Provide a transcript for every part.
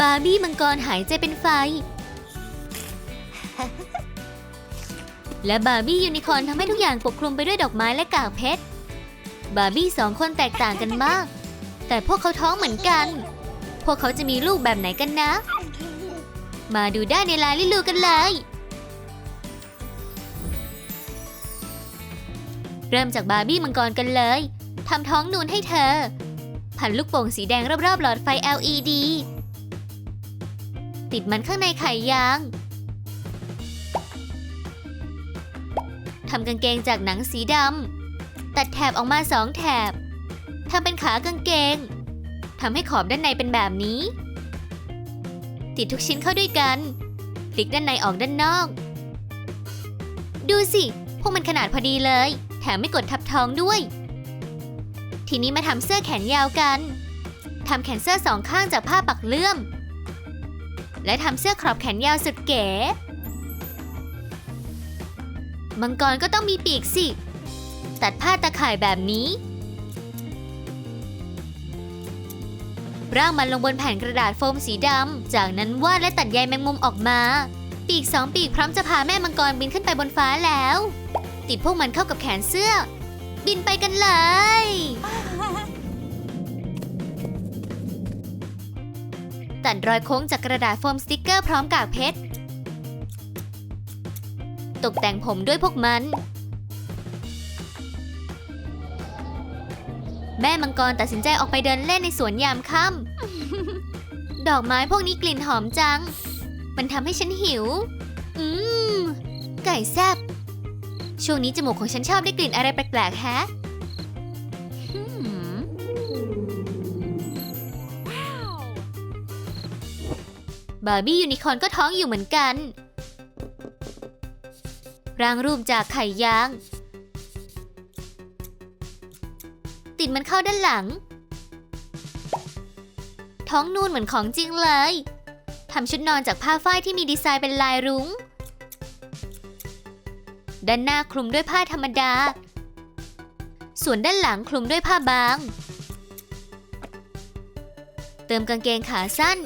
บาร์บี้มังกรหายใจเป็นไฟ และบาร์บี้ยูนิคอร์นทำให้ทุกอย่างปกคลุมไปด้วยดอกไม้และกากเพชร บาร์บี้สองคนแตกต่างกันมาก แต่พวกเขาท้องเหมือนกัน พวกเขาจะมีลูกแบบไหนกันนะ มาดูได้ในลายลิลูกันเลยเริ่มจากบาร์บี้มังกรกันเลย ทำท้องนูนให้เธอพันลูกโป่งสีแดงรอบๆหลอดไฟ LED ติดมันข้างในไขยางทำกางเกงจากหนังสีดำตัดแถบออกมาสองแถบทำเป็นขากางเกงทำให้ขอบด้านในเป็นแบบนี้ ติดทุกชิ้นเข้าด้วยกันพลิกด้านในออกด้านนอก ดูสิ พวกมันขนาดพอดีเลย แถมไม่กดทับท้องด้วย ทีนี้มาทำเสื้อแขนยาวกันทำแขนเสื้อสองข้างจากผ้าปักเลื่อม และทำเสื้อครอบแขนยาวสุดเก๋ มังกรก็ต้องมีปีกสิ ตัดผ้าตะข่ายแบบนี้ ร่างมันลงบนแผ่นกระดาษโฟมสีดำ จากนั้นวาดและตัดใยแมงมุมออกมา ปีกสองปีกพร้อมจะพาแม่มังกรบินขึ้นไปบนฟ้าแล้ว ติดพวกมันเข้ากับแขนเสื้อ บินไปกันเลย ตัดรอยโค้งจากกระดาษโฟมสติกเกอร์พร้อมกากเพชร ตกแต่งผมด้วยพวกมัน แม่มังกรตัดสินใจออกไปเดินเล่นในสวนยามค่ำ ดอกไม้พวกนี้กลิ่นหอมจัง มันทำให้ฉันหิว อืม ไก่แซบช่วงนี้จมูกของฉันชอบได้กลิ่นอะไรแปลกๆแฮะ บาร์บี้ยูนิคอร์นก็ท้องอยู่เหมือนกันร่างรูปจากไข่ยาง ติดมันเข้าด้านหลัง ท้องนูนเหมือนของจริงเลยทำชุดนอนจากผ้าฝ้ายที่มีดีไซน์เป็นลายรุง้ง ด้านหน้าคลุมด้วยผ้าธรรมดา ส่วนด้านหลังคลุมด้วยผ้าบาง เติมกางเกงขาสั้น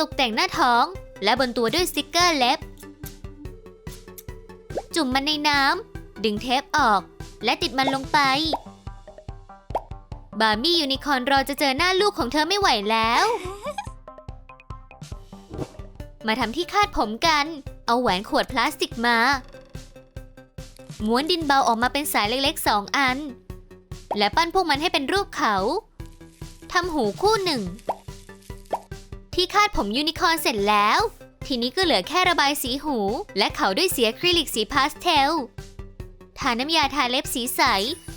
ตกแต่งหน้าท้อง และบนตัวด้วยสติกเกอร์เล็บ จุ่มมันในน้ำดึงเทปออก และติดมันลงไป บาร์บี้ยูนิคอร์นรอจะเจอหน้าลูกของเธอไม่ไหวแล้ว มาทำที่คาดผมกัน เอาแหวนขวดพลาสติกมา ม้วนดินเบาออกมาเป็นสายเล็กๆสองอัน และปั้นพวกมันให้เป็นรูปเขาทำหูคู่หนึ่ง ที่คาดผมยูนิคอร์นเสร็จแล้ว ทีนี้ก็เหลือแค่ระบายสีหู และเขาด้วยสีอะคริลิกสีพาสเทล ทาน้ำยาทาเล็บสีใส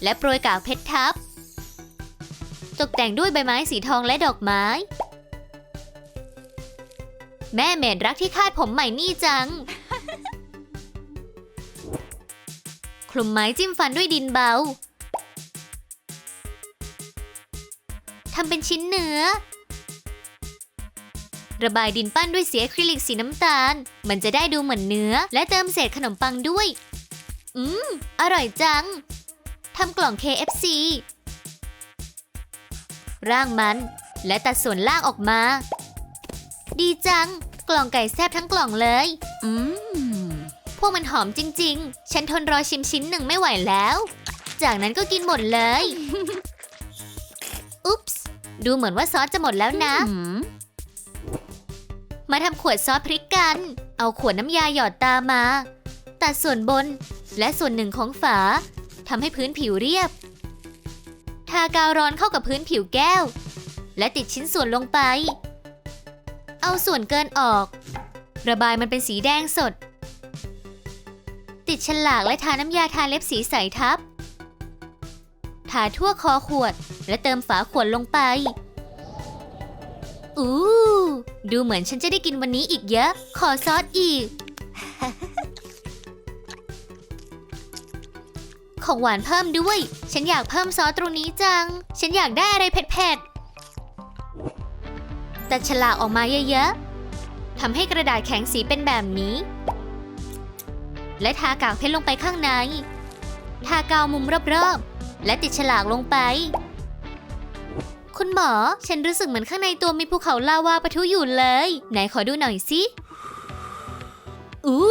และโปรยกากเพชรทับ ตกแต่งด้วยใบไม้สีทองและดอกไม้ แม่เมดรักที่คาดผมใหม่นี่จัง คลุมไม้จิ้มฟันด้วยดินเบาทำเป็นชิ้นเนื้อ ระบายดินปั้นด้วยสีอะคริลิกสีน้ำตาล มันจะได้ดูเหมือนเนื้อ และเติมเศษขนมปังด้วย อืม อร่อยจัง ทำกล่อง KFC ร่างมัน และตัดส่วนล่างออกมา ดีจัง กล่องไก่แซบทั้งกล่องเลย อืม พวกมันหอมจริง ๆ ฉันทนรอชิมชิ้นหนึ่งไม่ไหวแล้ว จากนั้นก็กินหมดเลย อุ๊ปส์ ดูเหมือนว่าซอสจะหมดแล้วนะม มาทำขวดซอสพริกกัน เอาขวดน้ำยาหยอดตามา ตัดส่วนบนและส่วนหนึ่งของฝาทำให้พื้นผิวเรียบ ทากาวร้อนเข้ากับพื้นผิวแก้ว และติดชิ้นส่วนลงไป เอาส่วนเกินออก ระบายมันเป็นสีแดงสด ติดฉลากและทาน้ำยาทาเล็บสีใสทับ ทาทั่วคอขวดและเติมฝาขวดลงไป อู้ ดูเหมือนฉันจะได้กินวันนี้อีกเยอะ ขอซอสอีก ของหวานเพิ่มด้วย ฉันอยากเพิ่มซอสตรงนี้จัง ฉันอยากได้อะไรเผ็ดๆแตัดฉลากออกมาเยอะๆทำให้กระดาษแข็งสีเป็นแบบนี้ และทากากเพชรลงไปข้างใน ทากาวมุมรอบๆ และติดฉลากลงไป คุณหมอ ฉันรู้สึกเหมือนข้างในตัวมีภูเขาลาวาปะทุอยู่เลย ไหนขอดูหน่อยสิอู้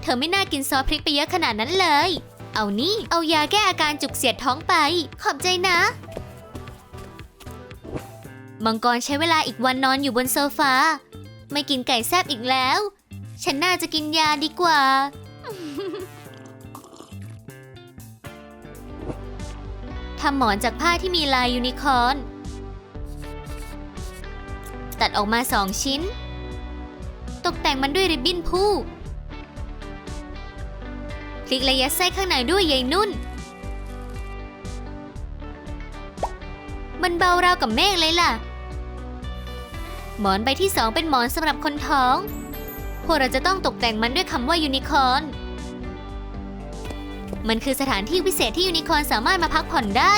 เธอไม่น่ากินซอสพริกไปเยอะขนาดนั้นเลย เอานี่ เอายาแก้อาการจุกเสียดท้องไป ขอบใจนะ มังกรใช้เวลาอีกวันนอนอยู่บนโซฟา ไม่กินไก่แซบอีกแล้ว ฉันน่าจะกินยาดีกว่าทำหมอนจากผ้าที่มีลายยูนิคอร์น ตัดออกมาสองชิ้น ตกแต่งมันด้วยริบบิ้นผู้คลิกและยัดไส้ข้างในด้วยใยนุ่น มันเบาราวกับเมฆเลยล่ะ หมอนใบที่สองเป็นหมอนสำหรับคนท้อง พวกเราจะต้องตกแต่งมันด้วยคำว่ายูนิคอร์นมันคือสถานที่พิเศษที่ยูนิคอร์นสามารถมาพักผ่อนได้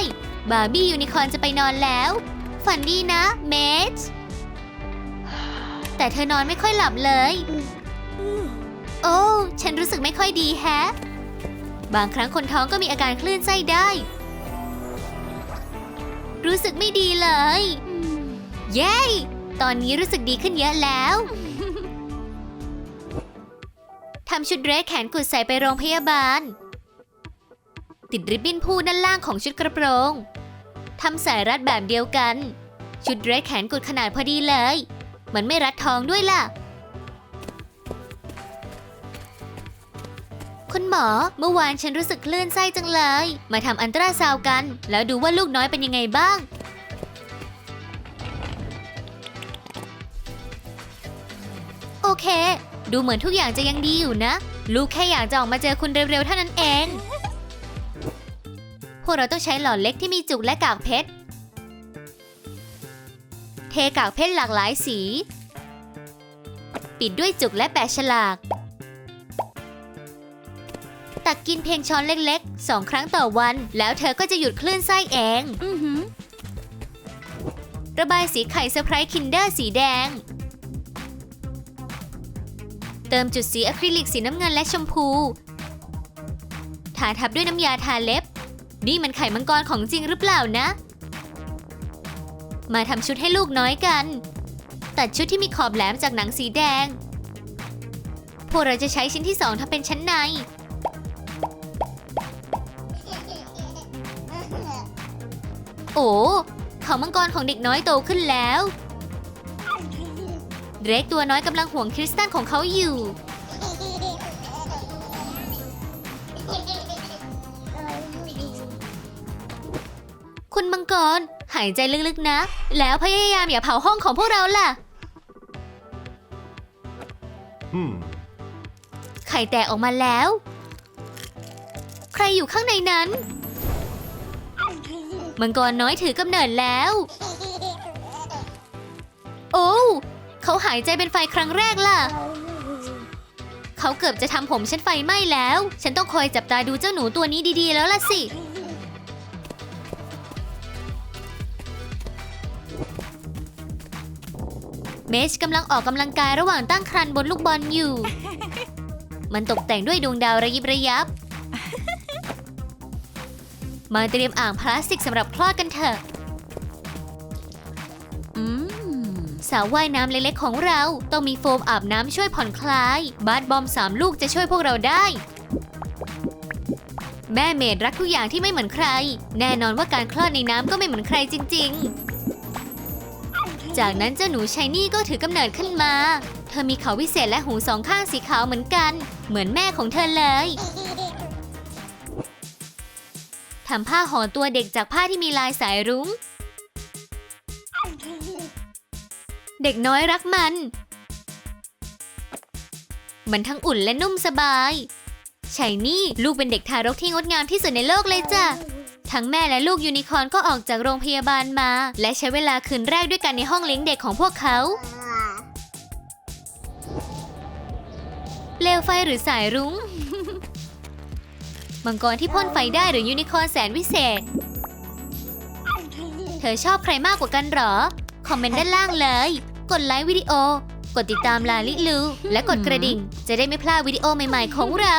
บาร์บี้ยูนิคอร์นจะไปนอนแล้ว ฝันดีนะ เมจ แต่เธอนอนไม่ค่อยหลับเลย โอ้ ฉันรู้สึกไม่ค่อยดีแฮะ บางครั้งคนท้องก็มีอาการคลื่นไส้ได้ รู้สึกไม่ดีเลย เย้ ตอนนี้รู้สึกดีขึ้นเยอะแล้วทำชุดเดรสแขนกุดใส่ไปโรงพยาบาล ติดริบบิ้นผู้ด้านล่างของชุดกระโปรงทำสายรัดแบบเดียวกัน ชุดเดรสแขนกุดขนาดพอดีเลย มันไม่รัดท้องด้วยล่ะ คุณหมอเมื่อวานฉันรู้สึกคลื่นไส้จังเลย มาทำอันตราซาวกัน แล้วดูว่าลูกน้อยเป็นยังไงบ้าง โอเค ดูเหมือนทุกอย่างจะยังดีอยู่นะ ลูกแค่อยากจะออกมาเจอคุณเร็วๆเท่านั้นเอง พวกเราต้องใช้หลอดเล็กที่มีจุกและกากเพชร กากเพชรหลากหลายสี ปิดด้วยจุกและแปะฉลาก ตักกินเพียงช้อนเล็กๆ สองครั้งต่อวัน แล้วเธอก็จะหยุดคลื่นไส้เองอือหือระบายสีไข่เซอร์ไพรส์คินเดอร์สีแดง เติมจุดสีอะคริลิกสีน้ำเงินและชมพูทาทับด้วยน้ำยาทาเล็บ นี่มันไข่มังกรของจริงหรือเปล่านะ มาทำชุดให้ลูกน้อยกัน ตัดชุดที่มีขอบแหลมจากหนังสีแดง พวกเราจะใช้ชิ้นที่สองทำเป็นชั้นใน โอ้เขามังกรของเด็กน้อยโตขึ้นแล้วเดรกตัวน้อยกำลังห่วงคริสตัลของเขาอยู่ คุณมังกร หายใจลึกๆนะ แล้วพยายามอย่าเผาห้องของพวกเราล่ะ Hmm. ไข่แตกออกมาแล้ว ใครอยู่ข้างในนั้น มังกรน้อยถือกำเนิดแล้ว โอ้วเขาหายใจเป็นไฟครั้งแรกล่ะ เขาเกือบจะทำผมฉันไฟไหม้แล้ว ฉันต้องคอยจับตาดูเจ้าหนูตัวนี้ดีๆแล้วล่ะสิ เมชกำลังออกกำลังกายระหว่างตั้งครรภ์บนลูกบอลอยู่ มันตกแต่งด้วยดวงดาวระยิบระยับ มาเตรียมอ่างพลาสติกสำหรับคลอดกันเถอะ อืมสาวว่ายน้ำเล็กๆของเราต้องมีโฟมอาบน้ำช่วยผ่อนคลาย บาสบอมสามลูกจะช่วยพวกเราได้ แม่เมดรักทุกอย่างที่ไม่เหมือนใคร แน่นอนว่าการคลอดในน้ำก็ไม่เหมือนใครจริง ๆ จากนั้นเจ้าหนูชายนี่ก็ถือกำเนิดขึ้นมา เธอมีเขาวิเศษและหูสองข้างสีขาวเหมือนกัน เหมือนแม่ของเธอเลยทำผ้าห่อตัวเด็กจากผ้าที่มีลายสายรุง้ง เด็กน้อยรักมัน มันทั้งอุ่นและนุ่มสบายชายนี่ลูกเป็นเด็กทารกที่งดงามที่สุดในโลกเลยจ้ะ ทั้งแม่และลูกยูนิคอร์นก็ออกจากโรงพยาบาลมา และใช้เวลาคืนแรกด้วยกันในห้องเลี้ยงเด็กของพวกเขาเปลวไฟหรือสายรุง้ง มังกรที่พ่นไฟได้หรือยูนิคอร์นแสนวิเศษ เธอชอบใครมากกว่ากันหรอ คอมเมนต์ด้านล่างเลย กดไลค์วิดีโอ กดติดตามลาลิลู และกดกระดิ่ง จะได้ไม่พลาดวิดีโอใหม่ๆของเรา